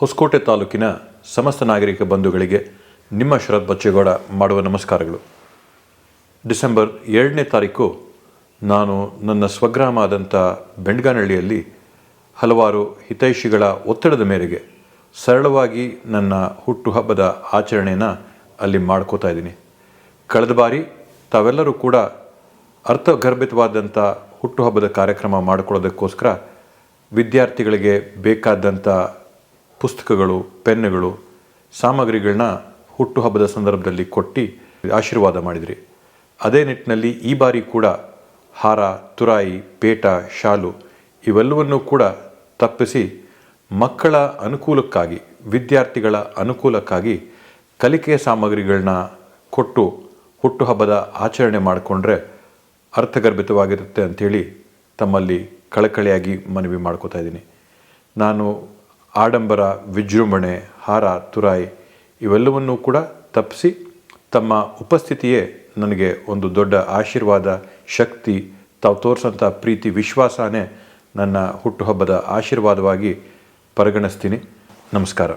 ಹೊಸಕೋಟೆ ತಾಲೂಕಿನ ಸಮಸ್ತ ನಾಗರಿಕ ಬಂಧುಗಳಿಗೆ ನಿಮ್ಮ ಶರತ್ ಬಚ್ಚೇಗೌಡ ಮಾಡುವ ನಮಸ್ಕಾರಗಳು. ಡಿಸೆಂಬರ್ ಎರಡನೇ ತಾರೀಕು ನಾನು ನನ್ನ ಸ್ವಗ್ರಾಮ ಆದಂಥ ಬೆಂಡ್ಗಾನಹಳ್ಳಿಯಲ್ಲಿ ಹಲವಾರು ಹಿತೈಷಿಗಳ ಒತ್ತಡದ ಮೇರೆಗೆ ಸರಳವಾಗಿ ನನ್ನ ಹುಟ್ಟುಹಬ್ಬದ ಆಚರಣೆಯನ್ನು ಅಲ್ಲಿ ಮಾಡ್ಕೋತಾ ಇದ್ದೀನಿ. ಕಳೆದ ಬಾರಿ ತಾವೆಲ್ಲರೂ ಕೂಡ ಅರ್ಥಗರ್ಭಿತವಾದಂಥ ಹುಟ್ಟುಹಬ್ಬದ ಕಾರ್ಯಕ್ರಮ ಮಾಡಿಕೊಳ್ಳೋದಕ್ಕೋಸ್ಕರ ವಿದ್ಯಾರ್ಥಿಗಳಿಗೆ ಬೇಕಾದಂಥ ಪುಸ್ತಕಗಳು, ಪೆನ್ನುಗಳು ಸಾಮಗ್ರಿಗಳನ್ನ ಹುಟ್ಟುಹಬ್ಬದ ಸಂದರ್ಭದಲ್ಲಿ ಕೊಟ್ಟು ಆಶೀರ್ವಾದ ಮಾಡಿದ್ರಿ. ಅದೇ ನಿಟ್ಟಿನಲ್ಲಿ ಈ ಬಾರಿ ಕೂಡ ಹಾರ, ತುರಾಯಿ, ಪೇಟ, ಶಾಲು ಇವೆಲ್ಲವನ್ನೂ ಕೂಡ ತಪ್ಪಿಸಿ ಮಕ್ಕಳ ಅನುಕೂಲಕ್ಕಾಗಿ, ವಿದ್ಯಾರ್ಥಿಗಳ ಅನುಕೂಲಕ್ಕಾಗಿ ಕಲಿಕೆಯ ಸಾಮಗ್ರಿಗಳನ್ನ ಕೊಟ್ಟು ಹುಟ್ಟುಹಬ್ಬದ ಆಚರಣೆ ಮಾಡಿಕೊಂಡ್ರೆ ಅರ್ಥಗರ್ಭಿತವಾಗಿರುತ್ತೆ ಅಂಥೇಳಿ ತಮ್ಮಲ್ಲಿ ಕಳಕಳಿಯಾಗಿ ಮನವಿ ಮಾಡ್ಕೋತಾ ಇದ್ದೀನಿ. ನಾನು ಆಡಂಬರ, ವಿಜೃಂಭಣೆ, ಹಾರ, ತುರಾಯಿ ಇವೆಲ್ಲವನ್ನೂ ಕೂಡ ತಪ್ಪಿಸಿ ತಮ್ಮ ಉಪಸ್ಥಿತಿಯೇ ನನಗೆ ಒಂದು ದೊಡ್ಡ ಆಶೀರ್ವಾದ, ಶಕ್ತಿ, ತಾವು ತೋರಿಸೋಂಥ ಪ್ರೀತಿ, ವಿಶ್ವಾಸನೇ ನನ್ನ ಹುಟ್ಟುಹಬ್ಬದ ಆಶೀರ್ವಾದವಾಗಿ ಪರಿಗಣಿಸ್ತೀನಿ. ನಮಸ್ಕಾರ.